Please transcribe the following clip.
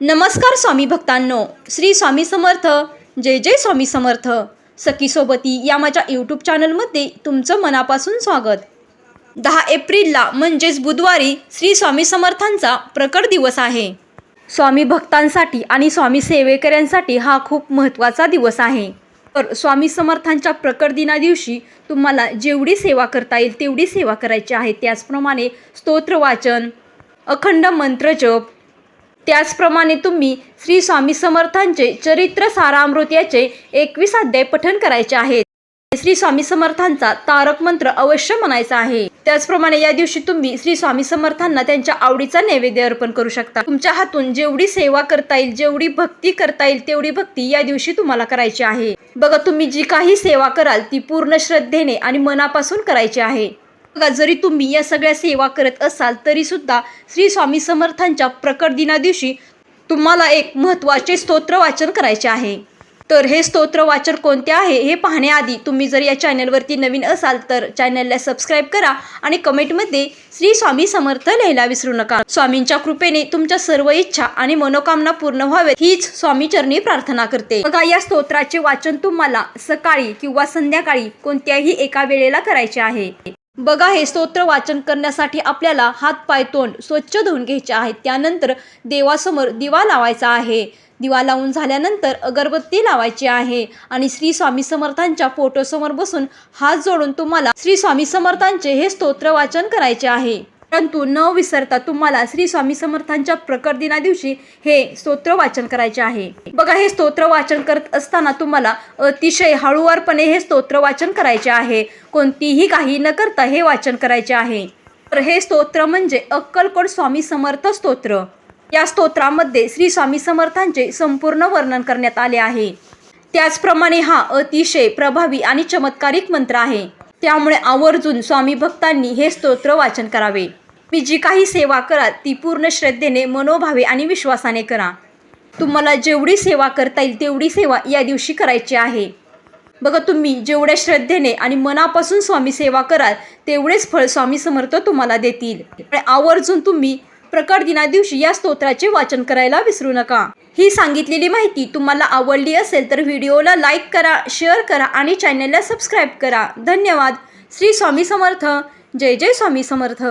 नमस्कार स्वामी भक्तांनो श्री स्वामी समर्थ जय जय स्वामी समर्थ. सखी सोबती या माझ्या यूट्यूब चॅनलमध्ये तुमचं मनापासून स्वागत. दहा एप्रिलला म्हणजेच बुधवारी श्री स्वामी समर्थांचा प्रकट दिवस आहे. स्वामी भक्तांसाठी आणि स्वामी सेवेकऱ्यांसाठी हा खूप महत्त्वाचा दिवस आहे. तर स्वामी समर्थांच्या प्रकट दिना दिवशी तुम्हाला जेवढी सेवा करता येईल तेवढी सेवा करायची आहे. त्याचप्रमाणे स्तोत्र वाचन अखंड मंत्रजप त्याचप्रमाणे तुम्ही श्री स्वामी समर्थांचे चरित्र सारामृत याचे एकवीस अध्याय पठण करायचे आहेत. श्री स्वामी समर्थांचा तारक मंत्र अवश्य म्हणायचा आहे. त्याचप्रमाणे या दिवशी तुम्ही श्री स्वामी समर्थांना त्यांच्या आवडीचा नैवेद्य अर्पण करू शकता. तुमच्या हातून जेवढी सेवा करता येईल जेवढी भक्ती करता येईल तेवढी भक्ती या दिवशी तुम्हाला करायची आहे. बघा तुम्ही जी काही सेवा कराल ती पूर्ण श्रद्धेने आणि मनापासून करायची आहे. बघा जरी तुम्ही या सगळ्या सेवा करत असाल तरी सुद्धा श्री स्वामी समर्थांच्या प्रकट दिना दिवशी तुम्हाला एक महत्त्वाचे स्तोत्र वाचन करायचे आहे. तर हे स्तोत्र वाचन कोणते आहे हे पाहण्याआधी तुम्ही जर या चॅनलवरती नवीन असाल तर चॅनलला सबस्क्राईब करा आणि कमेंटमध्ये श्री स्वामी समर्थ लिहायला विसरू नका. स्वामींच्या कृपेने तुमच्या सर्व इच्छा आणि मनोकामना पूर्ण व्हावेत हीच स्वामी चरणी प्रार्थना करते. बघा या स्तोत्राचे वाचन तुम्हाला सकाळी किंवा संध्याकाळी कोणत्याही एका वेळेला करायचे आहे. बघा हे स्तोत्र वाचन करण्यासाठी आपल्याला हात पाय तोंड स्वच्छ धुवून घ्यायचे आहेत त्यानंतर देवासमोर दिवा लावायचा आहे. दिवा लावून झाल्यानंतर अगरबत्ती लावायची आहे आणि श्री स्वामी समर्थांच्या फोटोसमोर बसून हात जोडून तुम्हाला श्री स्वामी समर्थांचे हे स्तोत्र वाचन करायचे आहे. परंतु न विसरता तुम्हाला श्री स्वामी समर्थांच्या प्रकट दिना दिवशी हे स्तोत्र वाचन करायचे आहे. बघा हे स्तोत्र वाचन करत असताना तुम्हाला अतिशय हळूवारपणे हे स्तोत्र वाचन करायचे आहे. कोणतीही काही न करता हे वाचन करायचे आहे. तर हे स्तोत्र म्हणजे अक्कलकोट स्वामी समर्थ स्तोत्र. या स्तोत्रामध्ये श्री स्वामी समर्थांचे संपूर्ण वर्णन करण्यात आले आहे. त्याचप्रमाणे हा अतिशय प्रभावी आणि चमत्कारिक मंत्र आहे. त्यामुळे आवर्जून स्वामी भक्तांनी हे स्तोत्र वाचन करावे. मी जी काही सेवा कराल ती पूर्ण श्रद्धेने मनोभावे आणि विश्वासाने करा. तुम्हाला जेवढी सेवा करता येईल तेवढी सेवा या दिवशी करायची आहे. बघा तुम्ही जेवढ्या श्रद्धेने आणि मनापासून स्वामी सेवा कराल तेवढेच फळ स्वामी समर्थ तुम्हाला देतील. आवर्जून तुम्ही प्रकट दिना दिवशी या स्तोत्राचे वाचन करायला विसरू नका. ही सांगितलेली माहिती तुम्हाला आवडली असेल तर व्हिडिओला लाईक करा शेअर करा आणि चॅनलला सबस्क्राईब करा. धन्यवाद. श्री स्वामी समर्थ. जय जय स्वामी समर्थ.